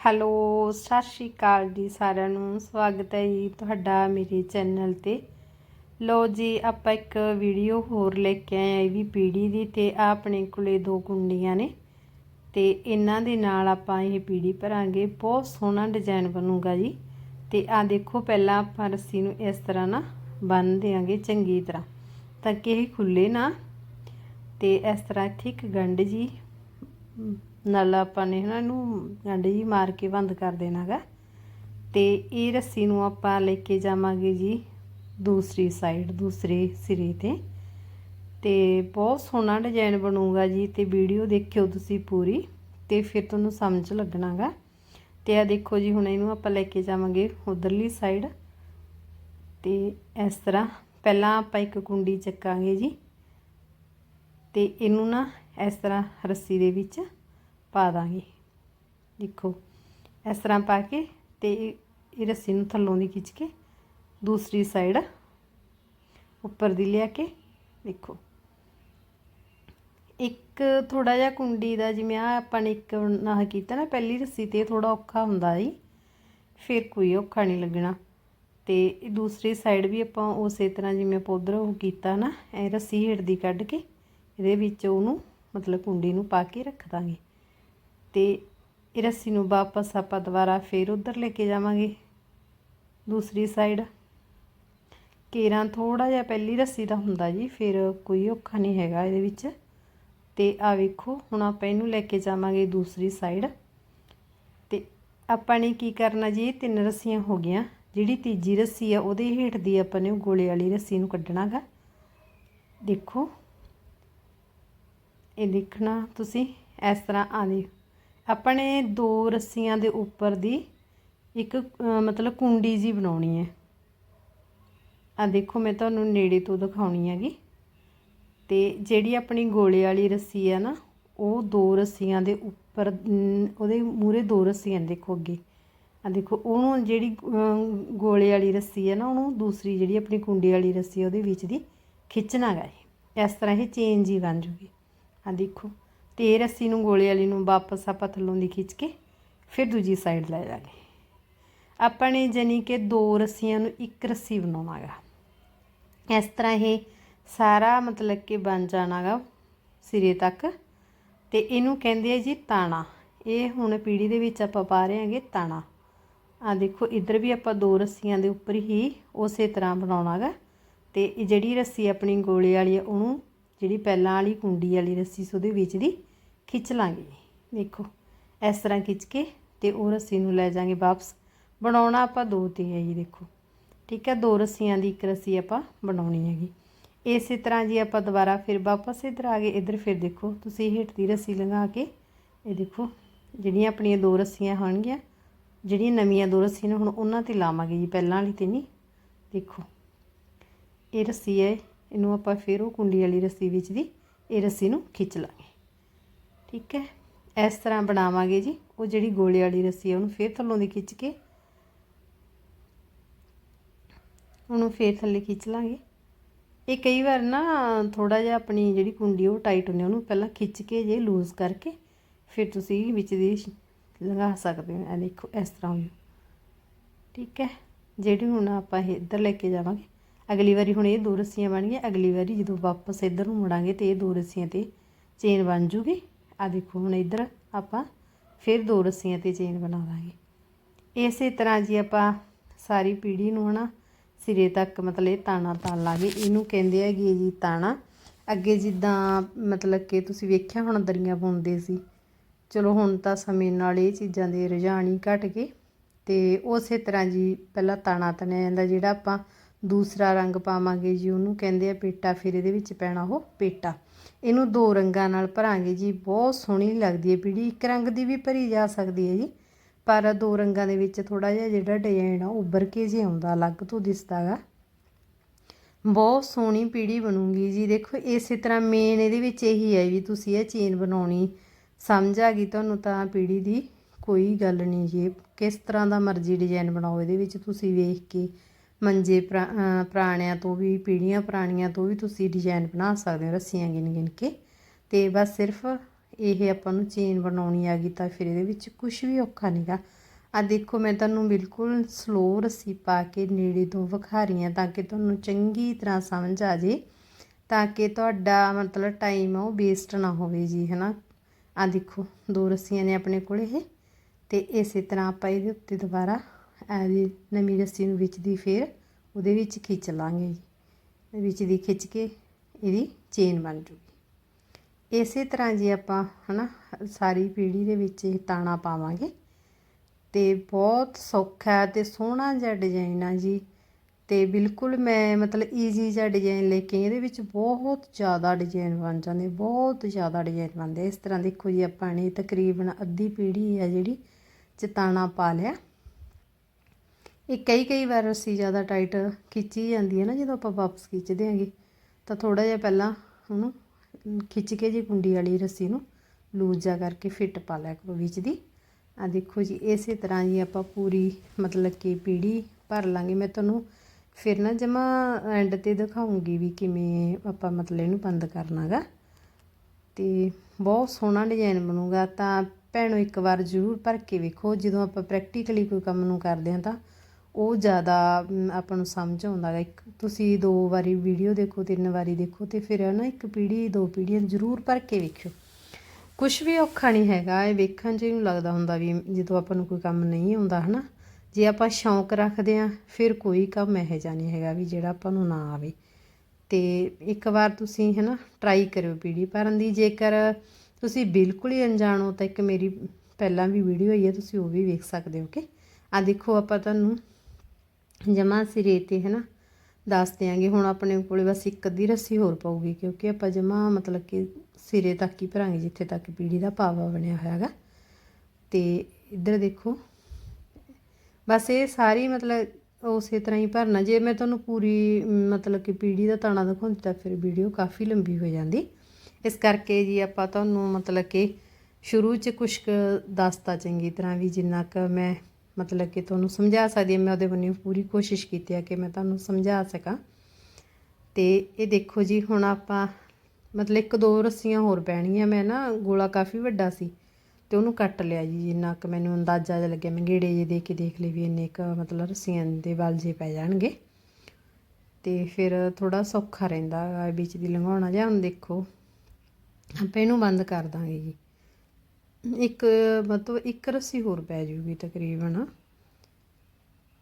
Hello, ਸਤਿ ਸ਼੍ਰੀ ਅਕਾਲ ਜੀ ਸਾਰਿਆਂ ਨੂੰ। ਸਵਾਗਤ ਹੈ ਜੀ ਤੁਹਾਡਾ ਮੇਰੇ ਚੈਨਲ ਤੇ। ਲੋ ਜੀ, ਆਪਾਂ ਇੱਕ ਵੀਡੀਓ ਹੋਰ ਲੈ ਕੇ ਆਏ ਆ ਇਹ ਵੀ ਪੀੜੀ ਦੀ ਤੇ ਆ ਆਪਣੇ ਕੋਲੇ ਦੋ ਕੁੰਡੀਆਂ ਨੇ ਤੇ ਇਹਨਾਂ ਦੇ ਨਾਲ ਆਪਾਂ ਇਹ ਪੀੜੀ ਭਰਾਂਗੇ। ਬਹੁਤ ਸੋਹਣਾ ਡਿਜ਼ਾਈਨ ਬਣੂਗਾ ਜੀ। ਤੇ ਆ ਦੇਖੋ, ਪਹਿਲਾਂ ਆਪਾਂ ਰੱਸੀ ਨੂੰ ਇਸ ਤਰ੍ਹਾਂ ਨਾ ਬੰਨ ਦੇਾਂਗੇ ਚੰਗੀ ਤਰ੍ਹਾਂ। ਤਾਂ ਕਿ ਇਹ ਖੁੱਲੇ ਨਾ। ਤੇ ਇਸ ਤਰ੍ਹਾਂ ਠੀਕ ਗੰਢ ਜੀ ਨਾਲ ਆਪਾਂ ਨੇ ਇਹਨਾਂ ਇਹਨੂੰ ਗੰਢ ਜੀ ਮਾਰ ਕੇ ਬੰਦ ਕਰ ਦੇਣਾਗਾ ਤੇ ਇਹ ਰੱਸੀ ਨੂੰ ਆਪਾਂ ਲੈ ਕੇ ਜਾਵਾਂਗੇ ਜੀ ਦੂਸਰੀ ਸਾਈਡ ਦੂਸਰੇ ਸਿਰੇ ਤੇ। ਤੇ ਬਹੁਤ ਸੋਹਣਾ ਡਿਜ਼ਾਈਨ ਬਣੂਗਾ ਜੀ ਤੇ ਵੀਡੀਓ ਦੇਖਿਓ ਤੁਸੀਂ ਪੂਰੀ। ਤੇ ਫਿਰ ਤੁਹਾਨੂੰ ਸਮਝ ਲੱਗਣਾਗਾ ਤੇ ਆ ਦੇਖੋ ਜੀ, ਹੁਣ ਇਹਨੂੰ ਆਪਾਂ ਲੈ ਕੇ ਜਾਵਾਂਗੇ ਉਧਰਲੀ ਸਾਈਡ ਤੇ ਇਸ ਤਰ੍ਹਾਂ ਪਹਿਲਾਂ ਆਪਾਂ ਇੱਕ ਕੁੰਡੀ ਚੱਕਾਂਗੇ ਜੀ। ਤੇ ਇਹਨੂੰ ਨਾ ਇਸ ਤਰ੍ਹਾਂ ਰੱਸੀ ਦੇ ਵਿੱਚ ਪਾ ਦਾਂਗੇ। ਦੇਖੋ, ਇਸ ਤਰ੍ਹਾਂ ਪਾ ਕੇ ਤੇ ਇਹ ਰੱਸੀ ਨੂੰ ਥੱਲੋਂ ਦੀ ਖਿੱਚ ਕੇ ਦੂਸਰੀ ਸਾਈਡ ਉੱਪਰ ਦੀ ਲਿਆ ਕੇ ਦੇਖੋ। ਇੱਕ ਥੋੜਾ ਜਿਹਾ ਕੁੰਡੀ ਦਾ ਜਿਵੇਂ ਆ ਆਪਾਂ ਨੇ ਇੱਕ ਨਾਹ ਕੀਤਾ ਨਾ, ਪਹਿਲੀ ਰੱਸੀ ਤੇ ਥੋੜਾ ਔਖਾ ਹੁੰਦਾ ਜੀ ਫਿਰ ਕੋਈ ਔਖਾ ਨਹੀਂ ਲੱਗਣਾ। ਤੇ ਦੂਸਰੀ ਸਾਈਡ ਵੀ ਆਪਾਂ ਉਸੇ ਤਰ੍ਹਾਂ ਜਿਵੇਂ ਆਪਾਂ ਉਧਰ ਉਹ ਕੀਤਾ ਨਾ, ਇਹ ਰੱਸੀ ਹੇਠ ਦੀ ਕੱਢ ਕੇ ਇਹਦੇ ਵਿੱਚ ਉਹਨੂੰ ਮਤਲਬ ਕੁੰਡੀ ਨੂੰ ਪਾ ਕੇ ਰੱਖ ਦਾਂਗੇ। ਤੇ ਇਹ ਰੱਸੀ ਨੂੰ ਵਾਪਸ ਆਪਾਂ ਦੁਬਾਰਾ ਫੇਰ ਉਧਰ ਲੈ ਕੇ ਜਾਵਾਂਗੇ। ਦੂਸਰੀ ਸਾਈਡ ਕੇਰਾਂ ਥੋੜਾ ਜਿਹਾ ਪਹਿਲੀ ਰੱਸੀ ਦਾ ਹੁੰਦਾ ਜੀ, ਫਿਰ ਕੋਈ ਔਖਾ ਨਹੀਂ ਹੈਗਾ ਇਹਦੇ ਵਿੱਚ। ਤੇ ਆ ਵੇਖੋ, ਹੁਣ ਆਪਾਂ ਇਹਨੂੰ ਲੈ ਕੇ ਜਾਵਾਂਗੇ ਦੂਸਰੀ ਸਾਈਡ ਤੇ ਆਪਾਂ ਨੇ ਕੀ ਕਰਨਾ ਜੀ ਤਿੰਨ ਰੱਸੀਆਂ ਹੋ ਗਈਆਂ। ਜਿਹੜੀ ਤੀਜੀ ਰੱਸੀ ਆ, ਉਹਦੇ ਹੇਠ ਦੀ ਆਪਾਂ ਨੇ ਗੋਲੇ ਵਾਲੀ ਰੱਸੀ ਨੂੰ ਕੱਢਣਾਗਾ। ਦੇਖੋ, ਇਹ ਦੇਖਣਾ ਤੁਸੀਂ, ਇਸ ਤਰ੍ਹਾਂ ਆ ਆਪਾਂ ਆਪਣੇ ਦੋ ਰੱਸੀਆਂ ਦੇ ਉੱਪਰ ਦੀ ਇੱਕ ਮਤਲਬ ਕੁੰਡੀ ਜੀ ਬਣਾਉਣੀ ਹੈ। ਆ ਦੇਖੋ, ਮੈਂ ਤੁਹਾਨੂੰ ਨੇੜੇ ਤੋਂ ਦਿਖਾਉਣੀ ਹੈਗੀ। ਤੇ ਜਿਹੜੀ ਆਪਣੀ ਗੋਲੇ ਵਾਲੀ ਰੱਸੀ ਹੈ ਨਾ, ਉਹ ਦੋ ਰੱਸੀਆਂ ਦੇ ਉੱਪਰ ਉਹਦੇ ਮੂਰੇ ਦੋ ਰੱਸੀਆਂ ਦੇਖੋ ਅੱਗੇ। ਆ ਦੇਖੋ, ਉਹਨੂੰ ਜਿਹੜੀ ਗੋਲੇ ਵਾਲੀ ਰੱਸੀ ਹੈ ਨਾ, ਉਹਨੂੰ ਦੂਸਰੀ ਜਿਹੜੀ ਆਪਣੀ ਕੁੰਡੀ ਵਾਲੀ ਰੱਸੀ ਉਹਦੇ ਵਿੱਚ ਦੀ ਖਿੱਚਣਾ ਗਾ ਇਸ ਤਰ੍ਹਾਂ ਇਹ ਚੇਨ ਹੀ ਬਣ ਜੂਗੀ। ਆ ਦੇਖੋ। ਤੇ ਰੱਸੀ ਨੂੰ ਗੋਲੇ ਵਾਲੀ ਨੂੰ ਵਾਪਸ ਆਪਾਂ ਥੱਲੋਂ ਦੀ ਖਿੱਚ ਕੇ ਫਿਰ ਦੂਜੀ ਸਾਈਡ ਲੈ ਜਾਗੇ ਆਪਾਂ ਨੇ ਜਾਨੀ ਕਿ ਦੋ ਰੱਸੀਆਂ ਨੂੰ ਇੱਕ ਰੱਸੀ ਬਣਾਉਣਾਗਾ। ਇਸ ਤਰ੍ਹਾਂ ਇਹ ਸਾਰਾ ਮਤਲਬ ਕਿ ਬਣ ਜਾਣਾਗਾ ਸਿਰੇ ਤੱਕ ਤੇ ਇਹਨੂੰ ਕਹਿੰਦੇ ਆ ਜੀ ਤਾਣਾ। ਇਹ ਹੁਣ ਪੀੜੀ ਦੇ ਵਿੱਚ ਆਪਾਂ ਪਾ ਰਹੇ ਹਾਂਗੇ ਤਾਣਾ। ਆ ਦੇਖੋ, ਇੱਧਰ ਵੀ ਆਪਾਂ ਦੋ ਰੱਸੀਆਂ ਦੇ ਉੱਪਰ ਹੀ ਉਸੇ ਤਰ੍ਹਾਂ ਬਣਾਉਣਾਗਾ ਤੇ ਇਹ ਜਿਹੜੀ ਰੱਸੀ ਆਪਣੀ ਗੋਲੇ ਵਾਲੀ ਆ, ਉਹਨੂੰ ਜਿਹੜੀ ਪਹਿਲਾਂ ਵਾਲੀ ਕੁੰਡੀ ਵਾਲੀ ਰੱਸੀ ਸੀ, ਉਹਦੇ ਵਿੱਚ ਦੀ ਖਿੱਚ ਲਾਂਗੇ। ਦੇਖੋ, ਇਸ ਤਰ੍ਹਾਂ ਖਿੱਚ ਕੇ ਤੇ ਉਹ ਰੱਸੀ ਨੂੰ ਲੈ ਜਾਾਂਗੇ ਵਾਪਸ। ਬਣਾਉਣਾ ਆਪਾਂ ਦੋ ਤੇ ਹੈ ਜੀ, ਦੇਖੋ। ਠੀਕ ਹੈ, ਦੋ ਰੱਸੀਆਂ ਦੀ ਇੱਕ ਰੱਸੀ ਆਪਾਂ ਬਣਾਉਣੀ ਹੈਗੀ। ਇਸੇ ਤਰ੍ਹਾਂ ਜੀ ਆਪਾਂ ਦੁਬਾਰਾ ਫਿਰ ਵਾਪਸ ਇੱਧਰ ਆ ਗਏ। ਇੱਧਰ ਫਿਰ ਦੇਖੋ, ਤੁਸੀਂ ਹੇਠ ਦੀ ਰੱਸੀ ਲੰਘਾ ਕੇ, ਇਹ ਦੇਖੋ, ਜਿਹੜੀਆਂ ਆਪਣੀਆਂ ਦੋ ਰੱਸੀਆਂ ਹੋਣਗੀਆਂ, ਜਿਹੜੀਆਂ ਨਵੀਆਂ ਦੋ ਰੱਸੀਆਂ ਨੇ, ਹੁਣ ਉਹਨਾਂ ਤੇ ਲਾਵਾਂਗੇ ਜੀ। ਪਹਿਲਾਂ ਵਾਲੀ ਤੇ ਨਹੀਂ। ਦੇਖੋ, ਇਹ ਰੱਸੀ ਹੈ ਇਹਨੂੰ ਆਪਾਂ ਫਿਰ ਉਹ ਕੁੰਡੀ ਵਾਲੀ ਰੱਸੀ ਵਿੱਚ ਦੀ ਇਹ ਰੱਸੀ ਨੂੰ ਖਿੱਚ ਲਾਂਗੇ। ਠੀਕ ਹੈ? ਇਸ ਤਰ੍ਹਾਂ ਬਣਾਵਾਂਗੇ ਜੀ। ਉਹ ਜਿਹੜੀ ਗੋਲੇ ਵਾਲੀ ਰੱਸੀ ਹੈ ਉਹਨੂੰ ਫਿਰ ਥੱਲੋਂ ਦੀ ਖਿੱਚ ਕੇ ਉਹਨੂੰ ਫੇਰ ਥੱਲੇ ਖਿੱਚ ਲਾਂਗੇ। ਇਹ ਕਈ ਵਾਰ ਨਾ ਥੋੜਾ ਜਿਹਾ ਆਪਣੀ ਜਿਹੜੀ ਕੁੰਡੀ ਉਹ ਟਾਈਟ ਹੁੰਦੀ ਉਹਨੂੰ ਪਹਿਲਾਂ ਖਿੱਚ ਕੇ ਜੇ ਲੂਜ਼ ਕਰਕੇ ਫਿਰ ਤੁਸੀਂ ਵਿੱਚ ਦੀ ਲਗਾ ਸਕਦੇ ਹੋ। ਇਹ ਦੇਖੋ, ਇਸ ਤਰ੍ਹਾਂ ਹੋਈ। ਠੀਕ ਹੈ? ਜਿਹੜੀ ਹੁਣ ਆਪਾਂ ਇਹ ਇੱਧਰ ਲੈ ਕੇ ਜਾਵਾਂਗੇ ਅਗਲੀ ਵਾਰੀ ਹੁਣ ਇਹ ਦੋ ਰੱਸੀਆਂ ਬਣ ਗਈਆਂ, ਅਗਲੀ ਵਾਰੀ ਜਦੋਂ ਵਾਪਸ ਇੱਧਰ ਨੂੰ ਮੁੜਾਂਗੇ ਤੇ ਇਹ ਦੋ ਰੱਸੀਆਂ ਤੇ ਚੇਨ ਬਣ ਜੂਗੀ। ਆ ਦੇਖੋ ਹੁਣ ਇੱਧਰ ਆਪਾਂ ਫਿਰ ਦੋ ਰੱਸੀਆਂ ਤੇ ਚੇਨ ਬਣਾ ਦਾਂਗੇ ਇਸੇ ਤਰ੍ਹਾਂ ਜੀ ਆਪਾਂ ਸਾਰੀ ਪੀੜੀ ਨੂੰ ਹਨਾ ਸਿਰੇ ਤੱਕ ਮਤਲਬ ਇਹ ਤਾਣਾ ਤਾਣ ਲਾਂਗੇ। ਇਹਨੂੰ ਕਹਿੰਦੇ ਹੈਗੇ ਜੀ ਤਾਣਾ। ਅੱਗੇ ਜਿੱਦਾਂ ਮਤਲਬ ਕਿ ਤੁਸੀਂ ਵੇਖਿਆ ਹੁਣ ਦਰੀਆਂ ਬੁਣਦੇ ਸੀ। ਚਲੋ ਹੁਣ ਤਾਂ ਸਮੇਂ ਨਾਲ ਇਹ ਚੀਜ਼ਾਂ ਦੇ ਰੁਝਾਨ ਹੀ ਘਟ ਗਏ। ਤੇ ਉਸੇ ਤਰ੍ਹਾਂ ਜੀ ਪਹਿਲਾਂ ਤਾਣਾ ਤਣਿਆ ਜਾਂਦਾ ਜਿਹੜਾ ਆਪਾਂ ਦੂਸਰਾ ਰੰਗ ਪਾਵਾਂਗੇ ਜੀ ਉਹਨੂੰ, ਕਹਿੰਦੇ ਆ ਪੇਟਾ, ਫਿਰ ਇਹਦੇ ਵਿੱਚ ਪੈਣਾ ਉਹ ਪੇਟਾ। ਇਹਨੂੰ ਦੋ ਰੰਗਾਂ ਨਾਲ ਭਰਾਂਗੇ ਜੀ, ਬਹੁਤ ਸੋਹਣੀ ਲੱਗਦੀ ਹੈ ਪੀੜੀ, ਇੱਕ ਰੰਗ ਦੀ ਵੀ ਭਰੀ ਜਾ ਸਕਦੀ ਹੈ ਜੀ, ਪਰ ਦੋ ਰੰਗਾਂ ਦੇ ਵਿੱਚ ਥੋੜਾ ਜਿਹਾ ਜਿਹੜਾ ਡਿਜ਼ਾਈਨ ਆ ਉੱਭਰ ਕੇ ਜੇ ਆਉਂਦਾ, ਅਲੱਗ ਤੋਂ ਦਿਸਦਾਗਾ ਬਹੁਤ ਸੋਹਣੀ ਪੀੜੀ ਬਣੂਗੀ ਜੀ, ਦੇਖੋ ਇਸੇ ਤਰ੍ਹਾਂ ਮੇਨ ਇਹਦੇ ਵਿੱਚ ਇਹੀ ਹੈ ਵੀ ਤੁਸੀਂ ਇਹ ਚੇਨ ਬਣਾਉਣੀ, ਸਮਝ ਆ ਗਈ ਤੁਹਾਨੂੰ ਤਾਂ ਪੀੜੀ ਦੀ, ਕੋਈ ਗੱਲ ਨਹੀਂ ਜੀ, ਕਿਸ ਤਰ੍ਹਾਂ ਦਾ ਮਰਜ਼ੀ ਡਿਜ਼ਾਈਨ ਬਣਾਓ ਇਹਦੇ ਵਿੱਚ ਤੁਸੀਂ ਵੇਖ ਕੇ। ਮੰਜੇ ਪੁਰਾਣਿਆਂ ਤੋਂ ਵੀ ਪੀੜ੍ਹੀਆਂ ਪੁਰਾਣੀਆਂ ਤੋਂ ਵੀ ਤੁਸੀਂ ਡਿਜ਼ਾਈਨ ਬਣਾ ਸਕਦੇ ਹੋ ਰੱਸੀਆਂ ਗਿਣ ਗਿਣ ਕੇ। ਅਤੇ ਬਸ ਸਿਰਫ ਇਹ ਆਪਾਂ ਨੂੰ ਚੇਨ ਬਣਾਉਣੀ ਆ ਗਈ ਤਾਂ ਫਿਰ ਇਹਦੇ ਵਿੱਚ ਕੁਝ ਵੀ ਔਖਾ ਨਹੀਂਗਾ ਆ ਦੇਖੋ, ਮੈਂ ਤੁਹਾਨੂੰ ਬਿਲਕੁਲ ਸਲੋ ਰੱਸੀ ਪਾ ਕੇ ਨੇੜੇ ਤੋਂ ਵਿਖਾ ਰਹੀ ਹਾਂ ਤਾਂ ਕਿ ਤੁਹਾਨੂੰ ਚੰਗੀ ਤਰ੍ਹਾਂ ਸਮਝ ਆ ਜੇ। ਤਾਂ ਕਿ ਤੁਹਾਡਾ ਮਤਲਬ ਟਾਈਮ ਆ ਉਹ ਵੇਸਟ ਨਾ ਹੋਵੇ ਜੀ, ਹੈਨਾ। ਆ ਦੇਖੋ, ਦੋ ਰੱਸੀਆਂ ਨੇ ਆਪਣੇ ਕੋਲ ਇਹ। ਤੇ ਇਸੇ ਤਰ੍ਹਾਂ ਆਪਾਂ ਇਹਦੇ ਉੱਤੇ ਦੁਬਾਰਾ ਇਹਦੀ ਨਵੀਂ ਰੱਸੀ ਨੂੰ ਵਿੱਚ ਦੀ ਫੇਰ ਉਹਦੇ ਵਿੱਚ ਖਿੱਚ ਲਾਂਗੇ ਜੀ। ਵਿੱਚ ਦੀ ਖਿੱਚ ਕੇ ਇਹਦੀ ਚੇਨ ਬਣ ਜੂਗੀ। ਇਸੇ ਤਰ੍ਹਾਂ ਜੇ ਆਪਾਂ ਹਨਾ ਸਾਰੀ ਪੀੜੀ ਦੇ ਵਿੱਚ ਇਹ ਤਾਣਾ ਪਾਵਾਂਗੇ ਤੇ ਬਹੁਤ ਸੌਖਾ ਹੈ ਤੇ ਸੋਹਣਾ ਜਿਹਾ ਡਿਜ਼ਾਈਨ ਆ ਜੀ। ਤੇ ਬਿਲਕੁਲ ਮੈਂ ਮਤਲਬ ਈਜ਼ੀ ਜਿਹਾ ਡਿਜ਼ਾਈਨ ਲੈ ਕੇ ਇਹਦੇ ਵਿੱਚ ਬਹੁਤ ਜ਼ਿਆਦਾ ਡਿਜ਼ਾਈਨ ਬਣ ਜਾਂਦੇ, ਬਹੁਤ ਜ਼ਿਆਦਾ ਡਿਜ਼ਾਈਨ ਬਣਦੇ। ਇਸ ਤਰ੍ਹਾਂ ਦੇਖੋ ਜੀ ਆਪਾਂ ਨੇ ਤਕਰੀਬਨ ਅੱਧੀ ਪੀੜੀ ਆ ਜਿਹੜੀ ਚਤਾਣਾ ਪਾ ਲਿਆ। ਇਹ ਕਈ ਕਈ ਵਾਰ ਅਸੀਂ ਜ਼ਿਆਦਾ ਟਾਈਟ ਖਿੱਚੀ ਜਾਂਦੀ ਹੈ ਨਾ, ਜਦੋਂ ਆਪਾਂ ਵਾਪਸ ਖਿੱਚਦੇ ਹਾਂਗੇ, ਤਾਂ ਥੋੜਾ ਜਿਹਾ ਪਹਿਲਾਂ ਉਹਨੂੰ ਖਿੱਚ ਕੇ ਜੀ ਕੁੰਡੀ ਵਾਲੀ ਰੱਸੀ ਨੂੰ ਲੂਜ਼ ਜਾ ਕਰਕੇ ਫਿੱਟ ਪਾ ਲਿਆ ਕਰੋ ਵਿੱਚ ਦੀ। ਆ ਦੇਖੋ ਜੀ, ਇਸੇ ਤਰ੍ਹਾਂ ਜੀ ਆਪਾਂ ਪੂਰੀ ਮਤਲਬ ਕਿ ਪੀੜੀ ਭਰ ਲਾਂਗੇ। ਮੈਂ ਤੁਹਾਨੂੰ ਫਿਰ ਨਾ ਜਮਾ ਐਂਡ ਤੇ ਦਿਖਾਉਂਗੀ ਵੀ ਕਿਵੇਂ ਆਪਾਂ ਮਤਲਬ ਇਹਨੂੰ ਬੰਦ ਕਰਨਾਗਾ ਤੇ ਬਹੁਤ ਸੋਹਣਾ ਡਿਜ਼ਾਈਨ ਬਣੂਗਾ। ਤਾਂ ਭੈਣੋ ਇੱਕ ਵਾਰ ਜ਼ਰੂਰ ਭਰ ਕੇ ਵੇਖੋ। ਜਦੋਂ ਆਪਾਂ ਪ੍ਰੈਕਟੀਕਲੀ ਕੋਈ ਕੰਮ ਨੂੰ ਕਰਦੇ ਹਾਂ ਤਾਂ ਉਹ ਜ਼ਿਆਦਾ ਆਪਾਂ ਨੂੰ ਸਮਝ ਆਉਂਦਾ ਗਾ ਇੱਕ ਤੁਸੀਂ ਦੋ ਵਾਰੀ ਵੀਡੀਓ ਦੇਖੋ, ਤਿੰਨ ਵਾਰੀ ਦੇਖੋ ਤੇ ਫਿਰ ਨਾ ਇੱਕ ਪੀੜੀ ਦੋ ਪੀੜੀਆਂ ਜ਼ਰੂਰ ਭਰ ਕੇ ਵੇਖਿਓ। ਕੁਝ ਵੀ ਔਖਾ ਨਹੀਂ ਹੈਗਾ, ਇਹ ਵੇਖਣ 'ਚ ਨੂੰ ਲੱਗਦਾ ਹੁੰਦਾ ਵੀ ਜਦੋਂ ਆਪਾਂ ਨੂੰ ਕੋਈ ਕੰਮ ਨਹੀਂ ਆਉਂਦਾ, ਹਨਾ? ਜੇ ਆਪਾਂ ਸ਼ੌਂਕ ਰੱਖਦੇ ਆ ਫਿਰ ਕੋਈ ਕੰਮ ਇਹੋ ਜਿਹਾ ਨਹੀਂ ਹੈਗਾ ਵੀ ਜਿਹੜਾ ਆਪਾਂ ਨੂੰ ਨਾ ਆਵੇ। ਤੇ ਇੱਕ ਵਾਰ ਤੁਸੀਂ, ਹਨਾ ਟਰਾਈ ਕਰਿਓ ਪੀੜੀ ਭਰਨ ਦੀ। ਜੇਕਰ ਤੁਸੀਂ ਬਿਲਕੁਲ ਹੀ ਅਣਜਾਣ ਹੋ, ਤਾਂ ਇੱਕ ਮੇਰੀ ਪਹਿਲਾਂ ਵੀ ਵੀਡੀਓ ਆਈ ਹੈ, ਤੁਸੀਂ ਉਹ ਵੀ ਵੇਖ ਸਕਦੇ ਹੋ ਕਿ ਆ ਦੇਖੋ ਆਪਾਂ ਤੁਹਾਨੂੰ ਜਮਾ ਸਿਰੇ ਤੇ, ਹਨਾ, ਦੱਸ ਦਿਆਂਗੇ। ਹੁਣ ਆਪਣੇ ਕੋਲੇ ਬਸ ਇੱਕ ਅੱਧੀ ਰੱਸੀ ਹੋਰ ਪਾਉਗੀ ਕਿਉਂਕਿ ਆਪਾਂ ਜਮਾ ਮਤਲਬ ਕਿ ਸਿਰੇ ਤੱਕ ਹੀ ਭਰਾਂਗੇ, ਜਿੱਥੇ ਤੱਕ ਪੀੜੀ ਦਾ ਪਾਵਾ ਬਣਿਆ ਹੋਇਆ ਹੈਗਾ। ਤੇ ਇੱਧਰ ਦੇਖੋ, ਬਸ ਇਹ ਸਾਰੀ ਮਤਲਬ ਉਸੇ ਤਰ੍ਹਾਂ ਹੀ ਭਰਨਾ। ਜੇ ਮੈਂ ਤੁਹਾਨੂੰ ਪੂਰੀ ਮਤਲਬ ਕਿ ਪੀੜੀ ਦਾ ਤਾਣਾ ਦਿਖਾਉਂਦੀ ਤਾਂ ਫਿਰ ਵੀਡੀਓ ਕਾਫੀ ਲੰਬੀ ਹੋ ਜਾਂਦੀ। ਇਸ ਕਰਕੇ ਜੀ ਆਪਾਂ ਤੁਹਾਨੂੰ ਮਤਲਬ ਕਿ ਸ਼ੁਰੂ 'ਚ ਕੁਝ ਦੱਸਤਾ ਚੰਗੀ ਤਰ੍ਹਾਂ ਵੀ, ਜਿੰਨਾ ਕੁ ਮੈਂ ਮਤਲਬ ਕਿ ਤੁਹਾਨੂੰ ਸਮਝਾ ਸਕਦੀ ਹਾਂ। ਮੈਂ ਉਹਦੇ ਵੱਲੋਂ ਪੂਰੀ ਕੋਸ਼ਿਸ਼ ਕੀਤੀ ਹੈ ਕਿ ਮੈਂ ਤੁਹਾਨੂੰ ਸਮਝਾ ਸਕਾਂ। ਤੇ ਇਹ ਦੇਖੋ ਜੀ, ਹੁਣ ਆਪਾਂ ਮਤਲਬ ਇੱਕ ਦੋ ਰੱਸੀਆਂ ਹੋਰ ਪੈਣੀਆਂ। ਮੈਂ ਨਾ ਗੋਲਾ ਕਾਫੀ ਵੱਡਾ ਸੀ ਤੇ ਉਹਨੂੰ ਕੱਟ ਲਿਆ ਜੀ। ਜਿੰਨਾ ਕਿ ਮੈਨੂੰ ਅੰਦਾਜ਼ਾ ਜਿਹਾ ਲੱਗਿਆ, ਮੈਂ ਗੇੜੇ ਜੇ ਦੇ ਕੇ ਦੇਖ ਲਈ ਵੀ ਇੰਨੇ ਕ ਮਤਲਬ ਰੱਸੀਆਂ ਦੇ ਵੱਲ ਜੇ ਪੈ ਜਾਣਗੇ। ਤੇ ਫਿਰ ਥੋੜਾ ਸੌਖਾ ਰਹਿੰਦਾ ਵਿੱਚ ਦੀ ਲੰਘਾਉਣਾ। ਜਾਂ ਹੁਣ ਦੇਖੋ, ਆਪਾਂ ਇਹਨੂੰ ਬੰਦ ਕਰ ਦਾਂਗੇ ਜੀ। ਇੱਕ, ਮਤਲਬ ਇੱਕ ਰੱਸੀ ਹੋਰ ਪੈ ਜੂਗੀ ਤਕਰੀਬਨ।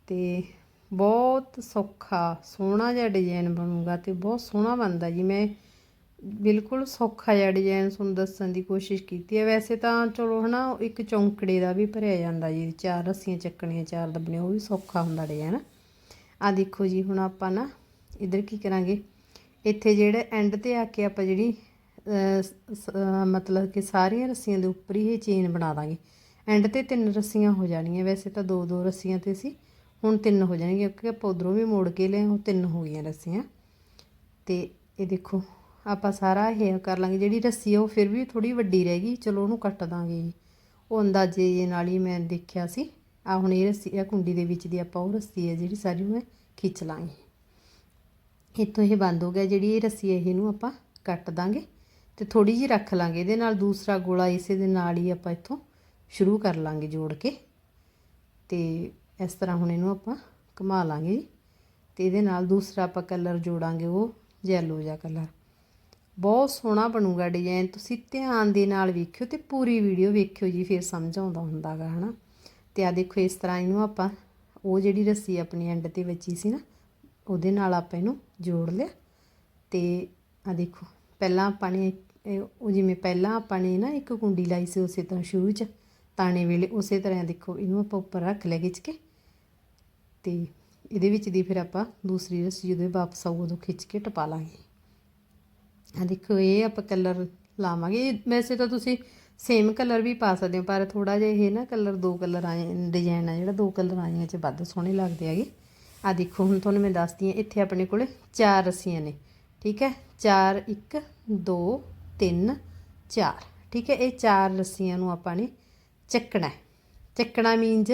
ਤੇ ਬਹੁਤ ਸੌਖਾ, ਸੋਹਣਾ ਜਿਹਾ ਡਿਜ਼ਾਈਨ ਬਣੂਗਾ ਤੇ ਬਹੁਤ ਸੋਹਣਾ ਬਣਦਾ ਜੀ। ਮੈਂ ਬਿਲਕੁਲ ਸੌਖਾ ਜਿਹਾ ਡਿਜ਼ਾਈਨ ਤੁਹਾਨੂੰ ਦੱਸਣ ਦੀ ਕੋਸ਼ਿਸ਼ ਕੀਤੀ ਹੈ। ਵੈਸੇ ਤਾਂ ਚਲੋ ਹਨਾ, ਇੱਕ ਚੌਂਕੜੇ ਦਾ ਵੀ ਭਰਿਆ ਜਾਂਦਾ ਜੀ। ਚਾਰ ਰੱਸੀਆਂ ਚੱਕਣੀਆਂ, ਚਾਰ ਦੱਬਣੀਆਂ, ਉਹ ਵੀ ਸੌਖਾ ਹੁੰਦਾ ਡਿਜ਼ਾਈਨ ਆ ਦੇਖੋ ਜੀ, ਹੁਣ ਆਪਾਂ ਨਾ, ਇਧਰ ਕੀ ਕਰਾਂਗੇ? ਇੱਥੇ ਜਿਹੜਾ ਐਂਡ ਤੇ ਆ ਕੇ ਆਪਾਂ ਜਿਹੜੀ ਮਤਲਬ ਕਿ ਸਾਰੀਆਂ ਰੱਸੀਆਂ ਦੇ ਉੱਪਰ ਹੀ ਇਹ ਚੇਨ ਬਣਾ ਦਾਂਗੇ। ਐਂਡ ਤੇ ਤਿੰਨ ਰੱਸੀਆਂ ਹੋ ਜਾਣੀਆਂ। ਵੈਸੇ ਤਾਂ ਦੋ ਦੋ ਰੱਸੀਆਂ ਤੇ ਸੀ, ਹੁਣ ਤਿੰਨ ਹੋ ਜਾਣਗੀਆਂ ਕਿਉਂਕਿ ਆਪਾਂ ਉਧਰੋਂ ਵੀ ਮੋੜ ਕੇ ਲਏ ਉਹ ਤਿੰਨ ਹੋ ਗਈਆਂ ਰੱਸੀਆਂ। ਤੇ ਇਹ ਦੇਖੋ, ਆਪਾਂ ਸਾਰਾ ਇਹ ਕਰ ਲਾਂਗੇ। ਜਿਹੜੀ ਰੱਸੀ ਆ ਉਹ ਫਿਰ ਵੀ ਥੋੜੀ ਵੱਡੀ ਰਹਿ ਗਈ। ਚਲੋ ਉਹਨੂੰ ਕੱਟ ਦਾਂਗੇ ਉਹ ਅੰਦਾਜ਼ੇ ਨਾਲ ਹੀ ਮੈਂ ਦੇਖਿਆ ਸੀ। ਆ ਹੁਣ ਇਹ ਰੱਸੀ ਆ ਕੁੰਡੀ ਦੇ ਵਿੱਚ ਦੀ ਆਪਾਂ ਉਹ ਰੱਸੀ ਹੈ ਜਿਹੜੀ ਸਾਰੀ ਉਹ ਖਿੱਚ ਲਾਂਗੇ। ਇੱਥੋਂ ਇਹ ਬੰਦ ਹੋ ਗਿਆ। ਜਿਹੜੀ ਇਹ ਰੱਸੀ ਹੈ ਇਹਨੂੰ ਆਪਾਂ ਕੱਟ ਦਾਂਗੇ। ਤੇ ਥੋੜੀ ਜਿਹੀ ਰੱਖ ਲਾਂਗੇ। ਇਹਦੇ ਨਾਲ ਦੂਸਰਾ ਗੋਲਾ ਇਸੇ ਦੇ ਨਾਲ ਹੀ ਆਪਾਂ ਇੱਥੋਂ ਸ਼ੁਰੂ ਕਰ ਲਾਂਗੇ ਜੋੜ ਕੇ। ਤੇ ਇਸ ਤਰ੍ਹਾਂ ਹੁਣ ਇਹਨੂੰ ਆਪਾਂ ਘੁਮਾ ਲਾਂਗੇ ਤੇ ਇਹਦੇ ਨਾਲ ਦੂਸਰਾ ਆਪਾਂ ਕਲਰ ਜੋੜਾਂਗੇ, ਉਹ ਯੈਲੋ ਜਿਹਾ ਕਲਰ। ਬਹੁਤ ਸੋਹਣਾ ਬਣੂਗਾ ਡਿਜ਼ਾਈਨ ਤੁਸੀਂ ਧਿਆਨ ਦੇ ਨਾਲ ਵੇਖਿਓ ਤੇ ਪੂਰੀ ਵੀਡੀਓ ਵੇਖਿਓ ਜੀ, ਫਿਰ ਸਮਝ ਆਉਂਦਾ ਹੁੰਦਾਗਾ, ਹਨਾ? ਤੇ ਆ ਦੇਖੋ, ਇਸ ਤਰ੍ਹਾਂ ਇਹਨੂੰ ਆਪਾਂ, ਉਹ ਜਿਹੜੀ ਰੱਸੀ ਆਪਣੀ ਐਂਡ ਤੇ ਵੱਜੀ ਸੀ ਨਾ, ਉਹਦੇ ਨਾਲ ਆਪਾਂ ਇਹਨੂੰ ਜੋੜ ਲਿਆ। ਤੇ ਆ ਦੇਖੋ, ਪਹਿਲਾਂ ਆਪਾਂ ਨੇ ਇਹ ਉਹ ਜਿਵੇਂ ਪਹਿਲਾਂ ਆਪਾਂ ਨੇ ਨਾ ਇੱਕ ਕੁੰਡੀ ਲਾਈ ਸੀ ਉਸੇ ਤਰ੍ਹਾਂ ਸ਼ੁਰੂ 'ਚ, ਤਾਣੇ ਵੇਲੇ ਉਸੇ ਤਰ੍ਹਾਂ ਦੇਖੋ, ਇਹਨੂੰ ਆਪਾਂ ਉੱਪਰ ਰੱਖ ਲਿਆ ਖਿੱਚ ਕੇ ਤੇ ਇਹਦੇ ਵਿੱਚ ਦੀ ਫਿਰ ਆਪਾਂ ਦੂਸਰੀ ਰੱਸੀ ਜਦੋਂ ਵਾਪਸ ਆਊ, ਉਦੋਂ ਖਿੱਚ ਕੇ ਟਪਾ ਲਾਂਗੇ। ਆ ਦੇਖੋ, ਇਹ ਆਪਾਂ ਕਲਰ ਲਾਵਾਂਗੇ। ਵੈਸੇ ਤਾਂ ਤੁਸੀਂ ਸੇਮ ਕਲਰ ਵੀ ਪਾ ਸਕਦੇ ਹੋ, ਪਰ ਥੋੜਾ ਜਿਹਾ ਇਹ ਨਾ ਕਲਰ, ਦੋ ਕਲਰ ਆਏ ਡਿਜ਼ਾਈਨ ਆ ਜਿਹੜਾ ਦੋ ਕਲਰ ਆਈਆਂ ਚ ਵੱਧ ਸੋਹਣੇ ਲੱਗਦੇ ਹੈਗੇ। ਆ ਦੇਖੋ, ਹੁਣ ਤੁਹਾਨੂੰ ਮੈਂ ਦੱਸਦੀ ਹਾਂ, ਇੱਥੇ ਆਪਣੇ ਕੋਲੇ ਚਾਰ ਰੱਸੀਆਂ ਨੇ, ਠੀਕ ਹੈ? 4 1 2 3 4 ਠੀਕ ਹੈ, ਇਹ ਚਾਰ ਰੱਸੀਆਂ ਨੂੰ ਆਪਾਂ ਨੇ ਚੱਕਣਾ ਚੱਕਣਾ ਮੀਨਜ਼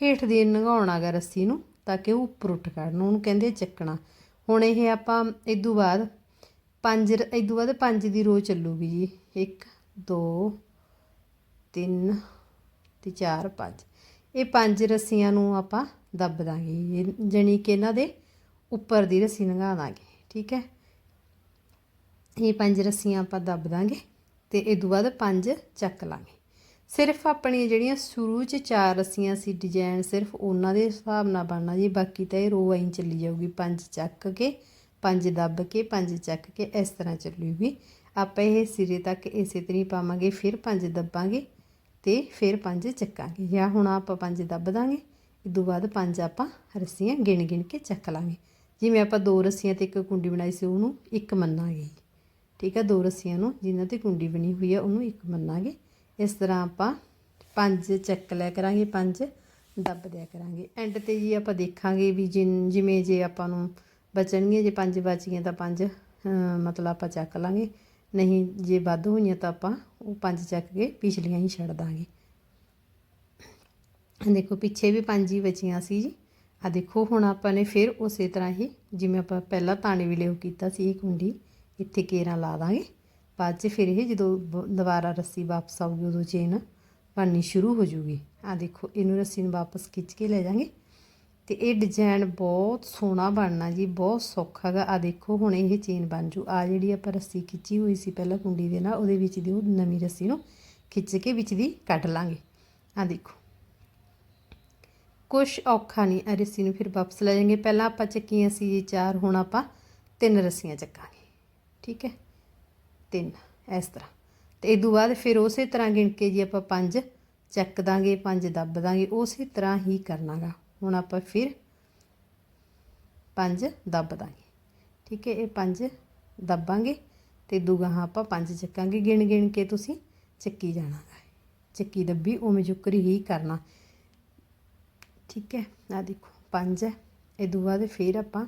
ਹੇਠ ਦੀ ਨਗਾਉਣਾਗਾ ਰੱਸੀ ਨੂੰ, ਤਾਂ ਕਿ ਉਹ ਉੱਪਰ ਉੱਠ ਕਰਨ। ਉਹਨੂੰ ਕਹਿੰਦੇ ਚੱਕਣਾ। ਹੁਣ ਇਹ ਆਪਾਂ ਇਦੋਂ ਬਾਅਦ ਪੰਜ ਇਦੋਂ ਬਾਅਦ ਪੰਜ ਦੀ ਰੋ ਚੱਲੂਗੀ ਜੀ। 1 2 3 ਤੇ 4 5 ਇਹ ਪੰਜ ਰੱਸੀਆਂ ਨੂੰ ਆਪਾਂ ਦੱਬ ਦਾਂਗੇ। ਇਹ ਜਾਣੀ ਕਿ ਇਹਨਾਂ ਦੇ ਉੱਪਰ ਦੀ ਰੱਸੀ ਲੰਘਾ ਦਾਂਗੇ ਠੀਕ ਹੈ? ਇਹ ਪੰਜ ਰੱਸੀਆਂ ਆਪਾਂ ਦੱਬ ਦਾਂਗੇ ਤੇ ਇਹ ਤੋਂ ਬਾਅਦ ਪੰਜ ਚੱਕ ਲਾਂਗੇ। ਸਿਰਫ ਆਪਣੀਆਂ ਜਿਹੜੀਆਂ ਸ਼ੁਰੂ 'ਚ ਚਾਰ ਰੱਸੀਆਂ ਸੀ ਡਿਜ਼ਾਈਨ ਸਿਰਫ ਉਹਨਾਂ ਦੇ ਹਿਸਾਬ ਨਾਲ ਬਣਨਾ ਜੀ, ਬਾਕੀ ਤਾਂ ਇਹ ਰੋ ਆਈ ਚੱਲੀ ਜਾਊਗੀ, ਪੰਜ ਚੱਕ ਕੇ, ਪੰਜ ਦੱਬ ਕੇ, ਪੰਜ ਚੱਕ ਕੇ ਇਸ ਤਰ੍ਹਾਂ ਚੱਲੂਗੀ। ਆਪਾਂ ਇਹ ਸਿਰੇ ਤੱਕ ਇਸੇ ਤਰ੍ਹਾਂ ਹੀ ਪਾਵਾਂਗੇ, ਫਿਰ ਪੰਜ ਦੱਬਾਂਗੇ ਤੇ ਫਿਰ ਪੰਜ ਚੱਕਾਂਗੇ। ਜਾਂ ਹੁਣ ਆਪਾਂ ਪੰਜ ਦੱਬ ਦਾਂਗੇ ਇਸ ਤੋਂ ਬਾਅਦ ਪੰਜ ਆਪਾਂ ਰੱਸੀਆਂ ਗਿਣ ਗਿਣ ਕੇ ਚੱਕ ਲਾਂਗੇ। ਜਿਵੇਂ ਆਪਾਂ ਦੋ ਰੱਸੀਆਂ ਤੇ ਇੱਕ ਕੁੰਡੀ ਬਣਾਈ ਸੀ, ਉਹਨੂੰ ਇੱਕ ਮੰਨਾਂਗੇ। ਠੀਕ ਆ, ਦੋ ਰੱਸੀਆਂ ਨੂੰ, ਜਿਨ੍ਹਾਂ ਤੇ ਕੁੰਡੀ ਬਣੀ ਹੋਈ ਆ, ਉਹਨੂੰ ਇੱਕ ਮੰਨਾਂਗੇ ਇਸ ਤਰ੍ਹਾਂ ਆਪਾਂ ਪੰਜ ਚੱਕ ਲਿਆ ਕਰਾਂਗੇ, ਪੰਜ ਦੱਬ ਦਿਆ ਕਰਾਂਗੇ। ਐਂਡ ਤੇ ਜੀ ਆਪਾਂ ਦੇਖਾਂਗੇ ਵੀ ਜਿਨ, ਜਿਵੇਂ ਜੇ ਆਪਾਂ ਨੂੰ ਬਚਣਗੇ ਜੇ ਪੰਜ ਬਚ ਗਈਆਂ ਤਾਂ ਪੰਜ ਮਤਲਬ ਆਪਾਂ ਚੱਕ ਲਾਂਗੇ। ਨਹੀਂ, ਜੇ ਵੱਧ ਹੋਈਆਂ ਤਾਂ ਆਪਾਂ ਉਹ ਪੰਜ ਚੱਕ ਕੇ ਪਿਛਲੀਆਂ ਹੀ ਛੱਡ ਦਾਂਗੇ। ਦੇਖੋ, ਪਿੱਛੇ ਵੀ ਪੰਜ ਹੀ ਬਚੀਆਂ ਸੀ ਜੀ। ਆ ਦੇਖੋ, ਹੁਣ ਆਪਾਂ ਨੇ ਫਿਰ ਉਸੇ ਤਰ੍ਹਾਂ ਹੀ ਜਿਵੇਂ ਆਪਾਂ ਪਹਿਲਾਂ ਤਾਣੇ ਵੀ ਲਿਓ ਕੀਤਾ ਸੀ ਇਹ ਕੁੰਡੀ ਇੱਥੇ ਕੇਰਾਂ ਲਾ ਦਾਂਗੇ। ਬਾਅਦ 'ਚ ਫਿਰ ਇਹ ਜਦੋਂ ਦੁਬਾਰਾ ਰੱਸੀ ਵਾਪਸ ਆਊਗੀ, ਉਦੋਂ ਚੇਨ ਬਣਨੀ ਸ਼ੁਰੂ ਹੋ ਜੂਗੀ। ਆ ਦੇਖੋ, ਇਹਨੂੰ ਰੱਸੀ ਨੂੰ ਵਾਪਸ ਖਿੱਚ ਕੇ ਲੈ ਜਾਾਂਗੇ। ਤੇ ਇਹ ਡਿਜ਼ਾਈਨ ਬਹੁਤ ਸੋਹਣਾ ਬਣਨਾ ਜੀ, ਬਹੁਤ ਸੌਖਾ ਹੈਗਾ ਆ ਦੇਖੋ, ਹੁਣ ਇਹ ਚੇਨ ਬਣ ਜੂ। ਆ ਜਿਹੜੀ ਆਪਾਂ ਰੱਸੀ ਖਿੱਚੀ ਹੋਈ ਸੀ ਪਹਿਲਾਂ ਕੁੰਡੀ ਦੇ ਨਾਲ, ਉਹਦੇ ਵਿੱਚ ਦੀ ਉਹ ਨਵੀਂ ਰੱਸੀ ਨੂੰ ਖਿੱਚ ਕੇ ਵਿੱਚ ਦੀ ਕੱਢ ਲਾਂਗੇ। ਆ ਦੇਖੋ। ਕੁਛ ਔਖਾ ਨਹੀਂ ਆ ਰੱਸੀ ਨੂੰ ਫਿਰ ਵਾਪਸ ਲੈ ਜਾਾਂਗੇ। ਪਹਿਲਾਂ ਆਪਾਂ ਚੱਕੀਆਂ ਸੀ ਜੀ ਚਾਰ, ਹੁਣ ਆਪਾਂ ਤਿੰਨ ਰੱਸੀਆਂ ਚੱਕਾਂਗੇ। ਠੀਕ ਹੈ? ਤਿੰਨ, ਇਸ ਤਰ੍ਹਾਂ। ਤੇ ਇਹ ਤੋਂ ਬਾਅਦ ਫਿਰ ਉਸੇ ਤਰ੍ਹਾਂ ਗਿਣ ਕੇ ਜੀ ਆਪਾਂ ਪੰਜ, ਚੱਕ ਦਾਂਗੇ, ਪੰਜ ਦੱਬ ਦਾਂਗੇ, ਉਸੇ ਤਰ੍ਹਾਂ ਹੀ ਕਰਨਾਗਾ। ਹੁਣ ਆਪਾਂ ਫਿਰ ਪੰਜ ਦੱਬ ਦਾਂਗੇ। ਠੀਕ ਹੈ? ਇਹ ਪੰਜ ਦੱਬਾਂਗੇ ਤੇ ਦੂਗਾ ਆਪਾਂ ਪੰਜ ਚੱਕਾਂਗੇ। ਗਿਣ ਗਿਣ ਕੇ ਤੁਸੀਂ ਚੱਕੀ ਜਾਣਾਗਾ। ਚੱਕੀ ਦੱਬੀ ਉਵੇਂ ਜੁਕਰੀ ਹੀ ਕਰਨਾ। ਠੀਕ ਹੈ? ਆ ਦੇਖੋ, ਪੰਜ ਹੈ। ਇਹ ਤੋਂ ਬਾਅਦ ਫਿਰ ਆਪਾਂ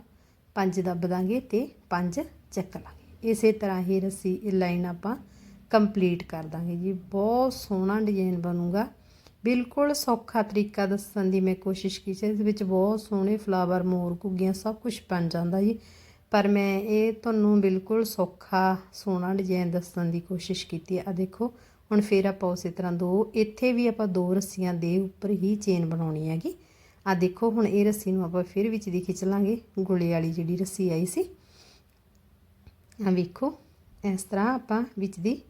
ਪੰਜ ਦੱਬ ਦਾਂਗੇ ਤੇ ਪੰਜ ਚੱਕ ਲਾਂਗੇ। ਇਸੇ ਤਰ੍ਹਾਂ ਹੀ ਰੱਸੀ, ਇਹ ਲਾਈਨ ਆਪਾਂ ਕੰਪਲੀਟ ਕਰ ਦਾਂਗੇ ਜੀ। ਬਹੁਤ ਸੋਹਣਾ ਡਿਜ਼ਾਈਨ ਬਣੂਗਾ। ਬਿਲਕੁਲ ਸੌਖਾ ਤਰੀਕਾ ਦੱਸਣ ਦੀ ਮੈਂ ਕੋਸ਼ਿਸ਼ ਕੀਤੀ ਇਸ ਵਿੱਚ ਬਹੁਤ ਸੋਹਣੇ ਫਲਾਵਰ ਮੋਰ ਘੁੱਗੀਆਂ ਸਭ ਕੁਝ ਬਣ ਜਾਂਦਾ ਜੀ। ਪਰ ਮੈਂ ਇਹ ਤੁਹਾਨੂੰ ਬਿਲਕੁਲ ਸੌਖਾ, ਸੋਹਣਾ ਡਿਜ਼ਾਈਨ ਦੱਸਣ ਦੀ ਕੋਸ਼ਿਸ਼ ਕੀਤੀ ਹੈ ਆ ਦੇਖੋ, ਹੁਣ ਫਿਰ ਆਪਾਂ ਉਸੇ ਤਰ੍ਹਾਂ ਦੋ, ਇੱਥੇ ਵੀ ਆਪਾਂ ਦੋ ਰੱਸੀਆਂ ਦੇ ਉੱਪਰ ਹੀ ਚੇਨ ਬਣਾਉਣੀ ਹੈਗੀ। ਆ ਦੇਖੋ, ਹੁਣ ਇਹ ਰੱਸੀ ਨੂੰ ਆਪਾਂ ਫਿਰ ਵਿੱਚ ਦੀ ਖਿੱਚ ਲਾਂਗੇ। ਗੁਲੇ ਵਾਲੀ ਜਿਹੜੀ ਰੱਸੀ ਆਈ ਸੀ ਆ ਵੇਖੋ, ਇਸ ਤਰ੍ਹਾਂ ਆਪਾਂ ਵਿੱਚ ਦੀ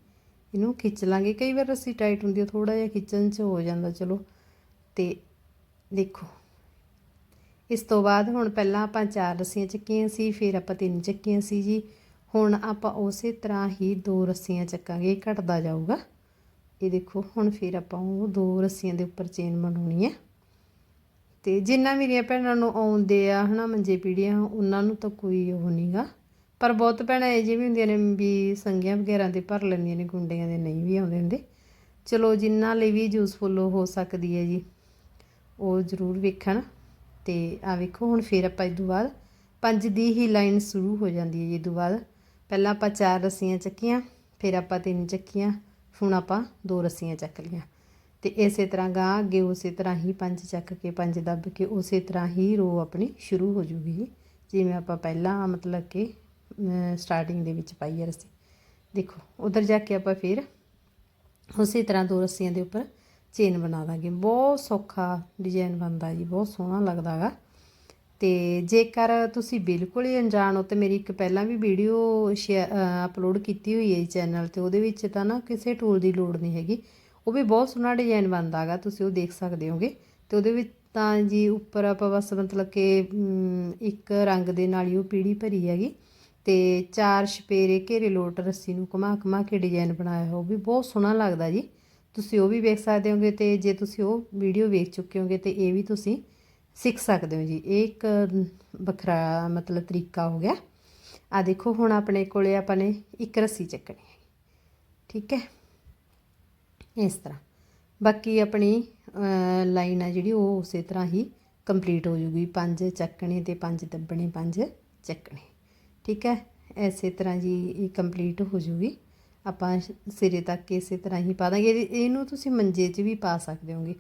ਇਹਨੂੰ ਖਿੱਚ ਲਾਂਗੇ। ਕਈ ਵਾਰ ਰੱਸੀ ਟਾਈਟ ਹੁੰਦੀ ਹੈ ਥੋੜਾ ਜਿਹਾ ਖਿੱਚਣ 'ਚ ਹੋ ਜਾਂਦਾ, ਚਲੋ। ਤੇ ਦੇਖੋ, ਇਸ ਤੋਂ ਬਾਅਦ ਹੁਣ ਪਹਿਲਾਂ ਆਪਾਂ ਚਾਰ ਰੱਸੀਆਂ ਚੱਕੀਆਂ ਸੀ, ਫਿਰ ਆਪਾਂ ਤਿੰਨ ਚੱਕੀਆਂ ਸੀ ਜੀ। ਹੁਣ ਆਪਾਂ ਉਸੇ ਤਰ੍ਹਾਂ ਹੀ ਦੋ ਰੱਸੀਆਂ ਚੱਕਾਂਗੇ, ਇਹ ਘਟਦਾ ਜਾਊਗਾ। ਇਹ ਦੇਖੋ, ਹੁਣ ਫਿਰ ਆਪਾਂ ਉਹ ਦੋ ਰੱਸੀਆਂ ਦੇ ਉੱਪਰ ਚੇਨ ਬਣਾਉਣੀ ਹੈ ਤੇ ਜਿੰਨਾ ਮੇਰੀਆਂ ਭੈਣਾਂ ਨੂੰ ਆਉਂਦੇ ਆ, ਹਨਾ, ਮੰਜੇ ਪੀੜੀਆਂ, ਉਹਨਾਂ ਨੂੰ ਤਾਂ ਕੋਈ ਉਹ ਨਹੀਂਗਾ ਪਰ ਬਹੁਤ ਭੈਣਾਂ ਇਹ ਜਿਹੀ ਵੀ ਹੁੰਦੀਆਂ ਨੇ ਵੀ ਸੰਗੀਆਂ ਵਗੈਰਾ ਦੇ ਭਰ ਲੈਂਦੀਆਂ ਨੇ, ਗੁੰਡਿਆਂ ਦੇ ਨਹੀਂ ਵੀ ਆਉਂਦੇ ਹੁੰਦੇ। ਚਲੋ ਜਿਨ੍ਹਾਂ ਲਈ ਵੀ ਯੂਸਫੁਲ ਹੋ ਸਕਦੀ ਹੈ ਜੀ, ਉਹ ਜ਼ਰੂਰ ਵੇਖਣ। ਤੇ ਆ ਵੇਖੋ, ਹੁਣ ਫਿਰ ਆਪਾਂ ਇਸ ਤੋਂ ਬਾਅਦ ਪੰਜ ਦੀ ਹੀ ਲਾਈਨ ਸ਼ੁਰੂ ਹੋ ਜਾਂਦੀ ਹੈ ਜੀ, ਇਸ ਤੋਂ ਬਾਅਦ। ਪਹਿਲਾਂ ਆਪਾਂ ਚਾਰ ਰੱਸੀਆਂ ਚੱਕੀਆਂ, ਫਿਰ ਆਪਾਂ ਤਿੰਨ ਚੱਕੀਆਂ, ਹੁਣ ਆਪਾਂ ਦੋ ਰੱਸੀਆਂ ਚੱਕ ਲਈਆਂ। ਤੇ ਇਸੇ ਤਰ੍ਹਾਂ ਗਾਂ ਅੱਗੇ, ਉਸੇ ਤਰ੍ਹਾਂ ਹੀ ਪੰਜ ਚੱਕ ਕੇ, ਪੰਜ ਦੱਬ ਕੇ, ਉਸੇ ਤਰ੍ਹਾਂ ਹੀ ਰੋ ਆਪਣੀ ਸ਼ੁਰੂ ਹੋ ਜੂਗੀ ਜਿਵੇਂ ਆਪਾਂ ਪਹਿਲਾਂ ਮਤਲਬ ਕਿ ਸਟਾਰਟਿੰਗ ਦੇ ਵਿੱਚ ਪਾਈ ਹੈ ਰੱਸੀ। ਦੇਖੋ, ਉਧਰ ਜਾ ਕੇ ਆਪਾਂ ਫਿਰ ਉਸੇ ਤਰ੍ਹਾਂ ਦੋ ਰੱਸੀਆਂ ਦੇ ਉੱਪਰ ਚੇਨ ਬਣਾ ਦਾਂਗੇ। ਬਹੁਤ ਸੌਖਾ ਡਿਜ਼ਾਈਨ ਬਣਦਾ ਜੀ, ਬਹੁਤ ਸੋਹਣਾ ਲੱਗਦਾ ਹੈਗਾ ਤੇ ਜੇਕਰ ਤੁਸੀਂ ਬਿਲਕੁਲ ਹੀ ਅਣਜਾਣ ਹੋ ਤੇ ਮੇਰੀ ਇੱਕ ਪਹਿਲਾਂ ਵੀ ਵੀਡੀਓ ਅਪਲੋਡ ਕੀਤੀ ਹੋਈ ਹੈ ਚੈਨਲ ਤੇ, ਉਹਦੇ ਵਿੱਚ ਤਾਂ ਨਾ ਕਿਸੇ ਟੂਲ ਦੀ ਲੋੜ ਨਹੀਂ ਹੈਗੀ। ਉਹ ਵੀ ਬਹੁਤ ਸੋਹਣਾ ਡਿਜ਼ਾਈਨ ਬਣਦਾ ਹੈਗਾ ਤੁਸੀਂ ਉਹ ਦੇਖ ਸਕਦੇ ਹੋਗੇ। ਤੇ ਉਹਦੇ ਵਿੱਚ ਤਾਂ ਜੀ ਉੱਪਰ ਆਪਾਂ ਬਸ ਮਤਲਬ ਕਿ ਇੱਕ ਰੰਗ ਦੇ ਨਾਲ ਹੀ ਉਹ ਪੀੜੀ ਭਰੀ ਹੈਗੀ। ਤੇ ਚਾਰ ਛਪੇਰੇ ਘੇਰੇ ਲੋਟ ਰੱਸੀ ਨੂੰ ਘੁਮਾ ਘੁਮਾ ਕੇ ਡਿਜ਼ਾਈਨ ਬਣਾਇਆ ਹੋਇਆ ਉਹ ਵੀ ਬਹੁਤ ਸੋਹਣਾ ਲੱਗਦਾ ਜੀ। ਤੁਸੀਂ ਉਹ ਵੀ ਵੇਖ ਸਕਦੇ ਹੋਗੇ ਤੇ ਜੇ ਤੁਸੀਂ ਉਹ ਵੀਡੀਓ ਵੇਖ ਚੁੱਕੇ ਹੋਗੇ ਤੇ ਇਹ ਵੀ ਤੁਸੀਂ ਸਿੱਖ ਸਕਦੇ ਹੋ ਜੀ। ਇਹ ਇੱਕ ਵੱਖਰਾ ਮਤਲਬ ਤਰੀਕਾ ਹੋ ਗਿਆ। ਆ ਦੇਖੋ, ਹੁਣ ਆਪਣੇ ਕੋਲੇ ਆਪਾਂ ਨੇ ਇੱਕ ਰੱਸੀ ਚੱਕਣੀ ਹੈ। ਠੀਕ ਹੈ? ਇਸ ਤਰ੍ਹਾਂ। ਬਾਕੀ ਆਪਣੀ ਲਾਈਨ ਆ ਜਿਹੜੀ ਉਹ ਉਸੇ ਤਰ੍ਹਾਂ ਹੀ ਕੰਪਲੀਟ ਹੋ ਜੂਗੀ। ਪੰਜ ਚੱਕਣੇ ਤੇ ਪੰਜ ਦੱਬਣੇ, ਪੰਜ ਚੱਕਣੇ। ਠੀਕ ਹੈ? ਐਸੇ ਤਰ੍ਹਾਂ ਜੀ ਇਹ ਕੰਪਲੀਟ ਹੋ ਜੂਗੀ ਆਪਾਂ ਸਿਰੇ ਤੱਕ ਇਸੇ ਤਰ੍ਹਾਂ ਹੀ ਪਾ ਦਾਂਗੇ। ਇਹਦੇ- ਇਹਨੂੰ ਤੁਸੀਂ ਮੰਜੇ 'ਚ ਵੀ ਪਾ ਸਕਦੇ ਹੋਗੇ।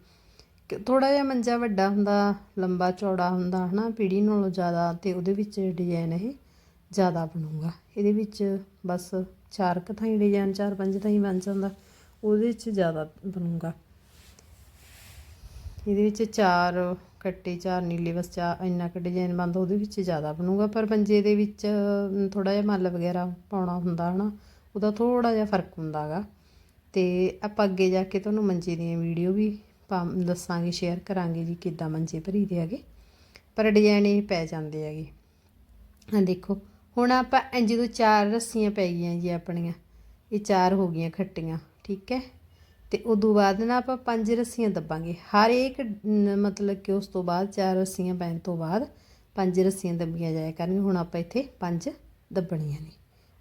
ਥੋੜਾ ਜਿਹਾ ਮੰਜਾ ਵੱਡਾ ਹੁੰਦਾ, ਲੰਬਾ ਚੌੜਾ ਹੁੰਦਾ, ਹਨਾ? ਪੀੜੀ ਨਾਲੋਂ ਜ਼ਿਆਦਾ ਤੇ ਉਹਦੇ ਵਿੱਚ ਡਿਜ਼ਾਈਨ ਇਹ ਜ਼ਿਆਦਾ ਬਣੂਗਾ। ਇਹਦੇ ਵਿੱਚ ਬਸ ਚਾਰ ਕੁ ਥਾਈ ਡਿਜ਼ਾਈਨ ਚਾਰ ਪੰਜ ਥਾਈ ਬਣ ਜਾਂਦਾ। ਉਹਦੇ 'ਚ ਜ਼ਿਆਦਾ ਬਣੂਗਾ। ਇਹਦੇ ਵਿੱਚ ਚਾਰ ਕੱਟੇ ਚਾਰ ਨੀਲੇ ਬਸ ਚਾਰ ਇੰਨਾ ਕੁ ਡਿਜ਼ਾਈਨ ਬਣਦਾ ਉਹਦੇ ਵਿੱਚ ਜ਼ਿਆਦਾ ਬਣੂਗਾ, ਪਰ ਪੰਜੇ ਦੇ ਵਿੱਚ ਥੋੜਾ ਜਿਹਾ ਮੱਲ ਵਗੈਰਾ ਪਾਉਣਾ ਹੁੰਦਾ ਹਨਾ, ਉਹਦਾ ਥੋੜਾ ਜਿਹਾ ਫ਼ਰਕ ਹੁੰਦਾ ਗਾ। ਤੇ ਆਪਾਂ ਅੱਗੇ ਜਾ ਕੇ ਤੁਹਾਨੂੰ ਮੰਜੇ ਦੀਆਂ ਵੀਡੀਓ ਵੀ ਪਾ, ਦੱਸਾਂਗੇ ਸ਼ੇਅਰ ਕਰਾਂਗੇ ਜੀ ਕਿੱਦਾਂ ਮੰਜੇ ਭਰੀ ਦੇ ਹੈਗੇ। ਪਰ ਡਿਜ਼ਾਈਨ ਇਹ ਪੈ ਜਾਂਦੇ ਹੈਗੇ। ਹਾਂ ਦੇਖੋ, ਹੁਣ ਆਪਾਂ ਜਦੋਂ ਚਾਰ ਰੱਸੀਆਂ ਪੈ ਗਈਆਂ ਜੀ ਆਪਣੀਆਂ, ਇਹ ਚਾਰ ਹੋ ਗਈਆਂ ਖੱਟੀਆਂ, ਠੀਕ ਹੈ? ਤੇ ਉਦੋਂ ਬਾਅਦ ਨਾ ਆਪਾਂ ਪੰਜ ਰੱਸੀਆਂ ਦੱਬਾਂਗੇ। ਹਰ ਇੱਕ ਮਤਲਬ ਕਿ ਉਸ ਤੋਂ ਬਾਅਦ ਚਾਰ ਰੱਸੀਆਂ ਪੈਣ ਤੋਂ ਬਾਅਦ ਪੰਜ ਰੱਸੀਆਂ ਦੱਬੀਆਂ ਜਾਇਆ ਕਰਨਗੀਆਂ। ਹੁਣ ਆਪਾਂ ਇੱਥੇ ਪੰਜ ਦੱਬਣੀਆਂ ਨੇ।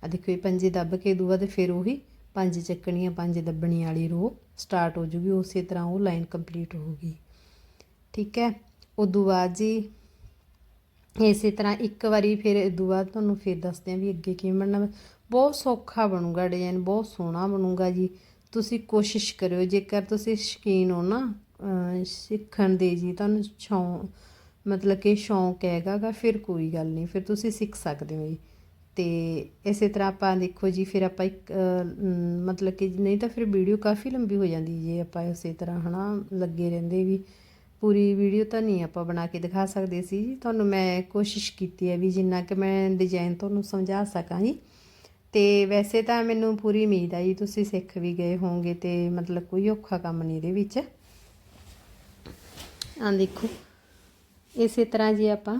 ਆ ਦੇਖੋ ਇਹ ਪੰਜੇ ਦੱਬ ਕੇ ਉਦੋਂ ਬਾਅਦ ਫਿਰ ਉਹੀ ਪੰਜ ਚੱਕਣੀਆਂ, ਪੰਜ ਦੱਬਣੀ ਵਾਲੀ ਰੋ ਸਟਾਰਟ ਹੋ ਜੂਗੀ। ਉਸੇ ਤਰ੍ਹਾਂ ਉਹ ਲਾਈਨ ਕੰਪਲੀਟ ਹੋਊਗੀ। ਠੀਕ ਹੈ? ਉਦੋਂ ਬਾਅਦ ਜੀ ਇਸੇ ਤਰ੍ਹਾਂ ਇੱਕ ਵਾਰੀ ਫਿਰ ਇਦੋਂ ਬਾਅਦ ਤੁਹਾਨੂੰ ਫਿਰ ਦੱਸਦੇ ਹਾਂ ਵੀ ਅੱਗੇ ਕਿਵੇਂ ਬਣਨਾ। ਬਹੁਤ ਸੌਖਾ ਬਣੂਗਾ ਡਿਜ਼ਾਈਨ ਬਹੁਤ ਸੋਹਣਾ ਬਣੂਗਾ ਜੀ। ਤੁਸੀਂ ਕੋਸ਼ਿਸ਼ ਕਰਿਓ, ਜੇਕਰ ਤੁਸੀਂ ਸ਼ੌਕੀਨ ਹੋ ਨਾ ਸਿੱਖਣ ਦੇ ਜੀ, ਤੁਹਾਨੂੰ ਸ਼ੌਂ, ਮਤਲਬ ਕਿ ਸ਼ੌਂਕ ਹੈਗਾ ਗਾ, ਫਿਰ ਕੋਈ ਗੱਲ ਨਹੀਂ, ਫਿਰ ਤੁਸੀਂ ਸਿੱਖ ਸਕਦੇ ਹੋ ਜੀ। ਤੇ ਇਸੇ ਤਰ੍ਹਾਂ ਆਪਾਂ ਦੇਖੋ ਜੀ, ਫਿਰ ਆਪਾਂ ਇੱਕ ਮਤਲਬ ਕਿ ਨਹੀਂ ਤਾਂ ਫਿਰ ਵੀਡੀਓ ਕਾਫੀ ਲੰਬੀ ਹੋ ਜਾਂਦੀ ਜੇ ਆਪਾਂ ਇਸੇ ਤਰ੍ਹਾਂ, ਹਨਾ, ਲੱਗੇ ਰਹਿੰਦੇ ਵੀ। ਪੂਰੀ ਵੀਡੀਓ ਤਾਂ ਨਹੀਂ ਆਪਾਂ ਬਣਾ ਕੇ ਦਿਖਾ ਸਕਦੇ ਸੀ ਜੀ। ਤੁਹਾਨੂੰ ਮੈਂ ਕੋਸ਼ਿਸ਼ ਕੀਤੀ ਹੈ ਵੀ ਜਿੰਨਾ ਕਿ ਮੈਂ ਡਿਜ਼ਾਈਨ ਤੁਹਾਨੂੰ ਸਮਝਾ ਸਕਾਂ ਜੀ। ਤੇ ਵੈਸੇ ਤਾਂ ਮੈਨੂੰ ਪੂਰੀ ਉਮੀਦ ਆ ਜੀ, ਤੁਸੀਂ ਸਿੱਖ ਵੀ ਗਏ ਹੋਵੋਗੇ ਤੇ ਮਤਲਬ ਕੋਈ ਔਖਾ ਕੰਮ ਨਹੀਂ ਇਹਦੇ ਵਿੱਚ। ਆ ਦੇਖੋ, ਇਸੇ ਤਰ੍ਹਾਂ ਜੇ ਆਪਾਂ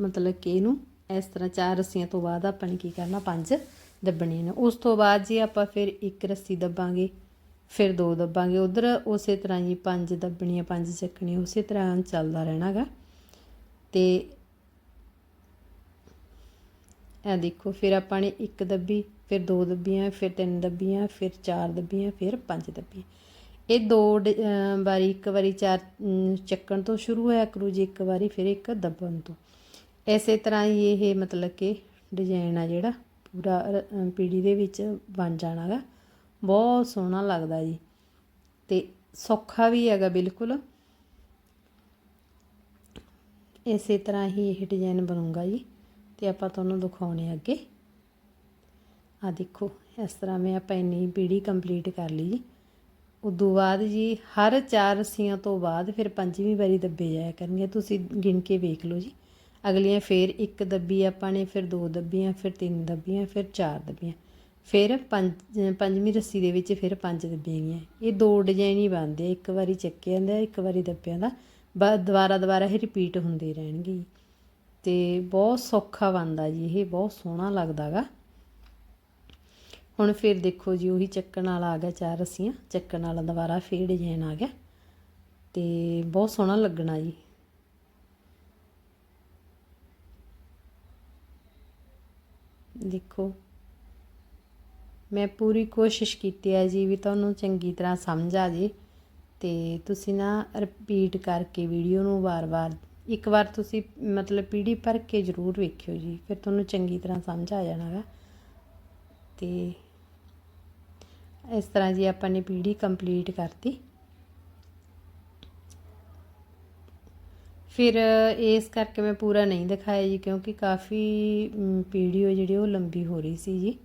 ਮਤਲਬ ਕਿ ਇਹਨੂੰ ਇਸ ਤਰ੍ਹਾਂ ਚਾਰ ਰੱਸੀਆਂ ਤੋਂ ਬਾਅਦ ਆਪਾਂ ਨੇ ਕੀ ਕਰਨਾ, ਪੰਜ ਦੱਬਣੀਆਂ ਨੇ। ਉਸ ਤੋਂ ਬਾਅਦ ਜੇ ਆਪਾਂ ਫਿਰ ਇੱਕ ਰੱਸੀ ਦੱਬਾਂਗੇ, ਫਿਰ ਦੋ ਦੱਬਾਂਗੇ, ਉਧਰ ਉਸੇ ਤਰ੍ਹਾਂ ਜੀ ਪੰਜ ਦੱਬਣੀਆਂ, ਪੰਜ ਚੱਕਣੀਆਂ, ਉਸੇ ਤਰ੍ਹਾਂ ਚੱਲਦਾ ਰਹਿਣਾਗਾ। ਤੇ ਇਹ ਦੇਖੋ, ਫਿਰ ਆਪਾਂ ਨੇ ਇੱਕ ਦੱਬੀ, ਫਿਰ ਦੋ ਦੱਬੀਆਂ, ਫਿਰ ਤਿੰਨ ਦੱਬੀਆਂ, ਫਿਰ ਚਾਰ ਦੱਬੀਆਂ, ਫਿਰ ਪੰਜ ਦੱਬੀਆਂ। ਇਹ ਦੋ ਡ- ਵਾਰੀ ਇੱਕ ਵਾਰੀ ਚਾਰ ਚੱਕਣ ਤੋਂ ਸ਼ੁਰੂ ਹੋਇਆ ਕਰੂ, ਜੀ ਇੱਕ ਵਾਰੀ ਫਿਰ ਇੱਕ ਦੱਬਣ ਤੋਂ। ਇਸੇ ਤਰ੍ਹਾਂ ਹੀ ਇਹ ਮਤਲਬ ਕਿ ਡਿਜ਼ਾਈਨ ਆ ਜਿਹੜਾ, ਪੂਰਾ ਰ- ਪੀੜੀ ਦੇ ਵਿੱਚ ਬਣ ਜਾਣਾਗਾ ਬਹੁਤ ਸੋਹਣਾ ਲੱਗਦਾ ਜੀ। ਤੇ ਸੌਖਾ ਵੀ ਹੈਗਾ ਬਿਲਕੁਲ। ਇਸੇ ਤਰ੍ਹਾਂ ਹੀ ਇਹ ਡਿਜ਼ਾਈਨ ਬਣੂਗਾ ਜੀ। ਤੇ ਆਪਾਂ ਤੁਹਾਨੂੰ ਦਿਖਾਉਣੇ ਆ ਅੱਗੇ। ਆ ਦੇਖੋ, ਇਸ ਤਰ੍ਹਾਂ ਮੈਂ ਆਪਾਂ ਇੰਨੀ ਪੀੜੀ ਕੰਪਲੀਟ ਕਰ ਲਈ। ਜੀ ਉਦੋਂ ਬਾਅਦ ਜੀ, ਹਰ ਚਾਰ ਰੱਸੀਆਂ ਤੋਂ ਬਾਅਦ ਫਿਰ ਪੰਜਵੀਂ ਵਾਰੀ ਦੱਬੇ ਜਾਇਆ ਕਰਨਗੇ। ਤੁਸੀਂ ਗਿਣ ਕੇ ਵੇਖ ਲਓ ਜੀ। ਅਗਲੀਆਂ ਫਿਰ ਇੱਕ ਦੱਬੀ ਆਪਾਂ ਨੇ, ਫਿਰ ਦੋ ਦੱਬੀਆਂ, ਫਿਰ ਤਿੰਨ ਦੱਬੀਆਂ, ਫਿਰ ਚਾਰ ਦੱਬੀਆਂ। ਫਿਰ ਪੰਜ, ਪੰਜਵੀਂ ਰੱਸੀ ਦੇ ਵਿੱਚ ਫਿਰ ਪੰਜ ਦੱਬੀਆਂ ਗਈਆਂ। ਇਹ ਦੋ ਡਿਜ਼ਾਈਨ ਹੀ ਬਣਦੇ ਆ। ਇੱਕ ਵਾਰੀ ਚੱਕਿਆ ਜਾਂਦਾ ਇੱਕ ਵਾਰੀ ਦੱਬਿਆਂ ਦਾ। ਬਾ ਦੁਬਾਰਾ ਦੁਬਾਰਾ ਇਹ ਰਿਪੀਟ ਹੁੰਦੇ ਰਹਿਣਗੇ ਜੀ। ਬਹੁਤ ਸੌਖਾ ਬਣਦਾ ਜੀ, ਇਹ ਬਹੁਤ ਸੋਹਣਾ ਲੱਗਦਾ ਗਾ ਹੁਣ ਫਿਰ ਦੇਖੋ ਜੀ, ਉਹੀ ਚੱਕਣ ਵਾਲਾ ਆ ਗਿਆ ਚਾਰ ਰੱਸੀਆਂ, ਚੱਕਣ ਵਾਲਾ ਦੁਬਾਰਾ ਫੇਰ ਡਿਜ਼ਾਈਨ ਆ ਗਿਆ ਤੇ ਬਹੁਤ ਸੋਹਣਾ ਲੱਗਣਾ ਜੀ ਦੇਖੋ, ਮੈਂ ਪੂਰੀ ਕੋਸ਼ਿਸ਼ ਕੀਤੀ ਹੈ ਜੀ ਵੀ ਤੁਹਾਨੂੰ ਚੰਗੀ ਤਰ੍ਹਾਂ ਸਮਝ ਆ ਜੇ ਤੇ ਤੁਸੀਂ ਨਾ ਰਿਪੀਟ ਕਰਕੇ ਵੀਡੀਓ ਨੂੰ ਵਾਰ-ਵਾਰ ਇੱਕ ਵਾਰ ਤੁਸੀਂ ਮਤਲਬ ਪੀੜੀ ਭਰ ਕੇ ਜ਼ਰੂਰ ਵੇਖਿਓ ਜੀ, ਫਿਰ ਤੁਹਾਨੂੰ ਚੰਗੀ ਤਰ੍ਹਾਂ ਸਮਝ ਆ ਜਾਣਾਗਾ। ਤੇ ਇਸ ਤਰ੍ਹਾਂ ਜੀ ਆਪਾਂ ਨੇ ਪੀੜੀ ਕੰਪਲੀਟ ਕਰਤੀ। ਫਿਰ ਇਸ ਕਰਕੇ ਮੈਂ ਪੂਰਾ ਨਹੀਂ ਦਿਖਾਇਆ ਜੀ, ਕਿਉਂਕਿ ਕਾਫੀ ਵੀਡੀਓ ਜਿਹੜੀ ਉਹ ਲੰਬੀ ਹੋ ਰਹੀ ਸੀ ਜੀ।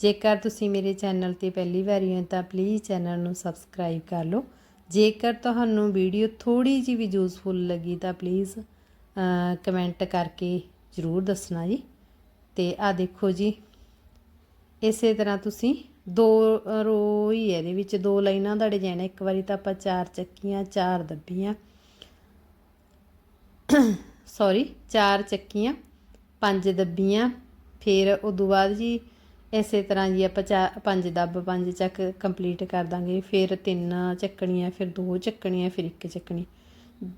ਜੇਕਰ ਤੁਸੀਂ ਮੇਰੇ ਚੈਨਲ ਤੇ ਪਹਿਲੀ ਵਾਰੀ ਹੋ ਤਾਂ ਪਲੀਜ਼ ਚੈਨਲ ਨੂੰ ਸਬਸਕ੍ਰਾਈਬ ਕਰ ਲਓ। ਜੇਕਰ ਤੁਹਾਨੂੰ ਵੀਡੀਓ ਥੋੜੀ ਜਿਹੀ ਵੀ ਯੂਜ਼ਫੁਲ ਲੱਗੀ ਤਾਂ ਪਲੀਜ਼ ਕਮੈਂਟ ਕਰਕੇ ਜ਼ਰੂਰ ਦੱਸਣਾ ਜੀ। ਤੇ ਆ ਦੇਖੋ ਜੀ, ਇਸੇ ਤਰ੍ਹਾਂ ਤੁਸੀਂ ਦੋ ਰੋ ਹੀ ਹੈ ਇਹਦੇ ਵਿੱਚ, ਦੋ ਲਾਈਨਾਂ ਦਾ ਡਿਜ਼ਾਈਨ ਇੱਕ ਵਾਰੀ ਤਾਂ ਆਪਾਂ ਚਾਰ ਚੱਕੀਆਂ, ਚਾਰ ਦੱਬੀਆਂ। ਸੌਰੀ ਚਾਰ ਚੱਕੀਆਂ, ਪੰਜ ਦੱਬੀਆਂ, ਫਿਰ ਉਦੋਂ ਬਾਅਦ ਜੀ ਇਸੇ ਤਰ੍ਹਾਂ ਜੀ ਆਪਾਂ ਚਾ, ਪੰਜ ਦੱਬ ਪੰਜ ਚੱਕ ਕੰਪਲੀਟ ਕਰ ਦਾਂਗੇ। ਫਿਰ ਤਿੰਨ ਚੱਕਣੀਆਂ, ਫਿਰ ਦੋ ਚੱਕਣੀਆਂ, ਫਿਰ ਇੱਕ ਚੱਕਣੀ।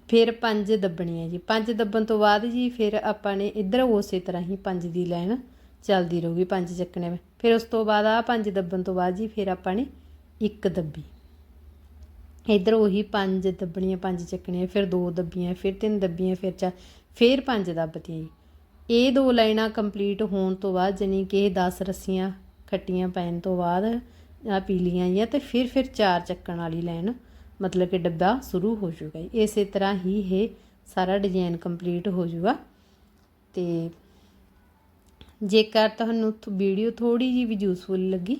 ਫਿਰ ਪੰਜ ਦੱਬਣੀਆਂ ਜੀ। ਪੰਜ ਦੱਬਣ ਤੋਂ ਬਾਅਦ ਜੀ ਫਿਰ ਆਪਾਂ ਨੇ ਇੱਧਰ ਉਸੇ ਤਰ੍ਹਾਂ ਹੀ ਪੰਜ ਦੀ ਲਾਈਨ ਚੱਲਦੀ ਰਹੂਗੀ, ਪੰਜ ਚੱਕਣੇ ਫਿਰ ਉਸ ਤੋਂ ਬਾਅਦ ਆ ਪੰਜ ਦੱਬਣ ਤੋਂ ਬਾਅਦ ਜੀ ਫਿਰ ਆਪਾਂ ਨੇ ਇੱਕ ਦੱਬੀ। ਇੱਧਰ ਉਹੀ ਪੰਜ ਦੱਬਣੀਆਂ, ਪੰਜ ਚੱਕਣੀਆਂ, ਫਿਰ ਦੋ ਦੱਬੀਆਂ, ਫਿਰ ਤਿੰਨ ਦੱਬੀਆਂ, ਫਿਰ ਚਾਰ ਫਿਰ ਪੰਜ ਦੱਬਤੀਆਂ ਜੀ। ਇਹ ਦੋ ਲਾਈਨਾਂ ਕੰਪਲੀਟ ਹੋਣ ਤੋਂ ਬਾਅਦ ਜਾਣੀ ਕਿ ਇਹ 10 ਰੱਸੀਆਂ ਖੱਟੀਆਂ ਪੈਣ ਤੋਂ ਬਾਅਦ ਆ ਪੀਲੀਆਂ ਜਾਂ ਤੇ ਫਿਰ ਫਿਰ ਚਾਰ ਚੱਕਣ ਵਾਲੀ ਲਾਈਨ, ਮਤਲਬ ਕਿ ਡੱਬਾ ਸ਼ੁਰੂ ਹੋ ਜਾਊਗਾ ਜੀ। ਇਸੇ ਤਰ੍ਹਾਂ ਹੀ ਇਹ ਸਾਰਾ ਡਿਜ਼ਾਈਨ ਕੰਪਲੀਟ ਹੋ ਜਾਊਗਾ ਤੇ ਜੇਕਰ ਤੁਹਾਨੂੰ ਵੀਡੀਓ ਥੋੜੀ ਜਿਹੀ ਵੀ ਯੂਸਫੁਲ ਲੱਗੀ,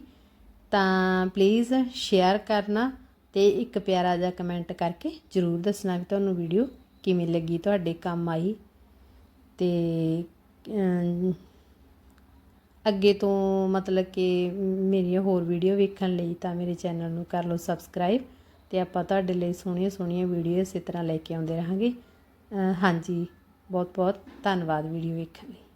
ਤਾਂ ਪਲੀਜ਼ ਸ਼ੇਅਰ ਕਰਨਾ ਤੇ ਇੱਕ ਪਿਆਰਾ ਜਿਹਾ ਕਮੈਂਟ ਕਰਕੇ ਜਰੂਰ ਦੱਸਣਾ ਕਿ ਤੁਹਾਨੂੰ ਵੀਡੀਓ ਕਿਵੇਂ ਲੱਗੀ, ਤੁਹਾਡੇ ਕੰਮ ਆਈ ਤੇ ਅੱਗੇ ਤੋਂ ਮਤਲਬ ਕਿ ਮੇਰੀਆਂ ਹੋਰ ਵੀਡੀਓ ਵੇਖਣ ਲਈ ਤਾਂ ਮੇਰੇ ਚੈਨਲ ਨੂੰ ਕਰ ਲਓ ਸਬਸਕ੍ਰਾਈਬ ਤੇ ਆਪਾਂ ਤੁਹਾਡੇ ਲਈ ਸੋਹਣੀਆਂ ਸੋਹਣੀਆਂ ਵੀਡੀਓ ਇਸੇ ਤਰ੍ਹਾਂ ਲੈ ਕੇ ਆਉਂਦੇ ਰਹਾਂਗੇ। ਹਾਂਜੀ ਬਹੁਤ ਬਹੁਤ ਧੰਨਵਾਦ ਵੀਡੀਓ ਵੇਖਣ ਲਈ।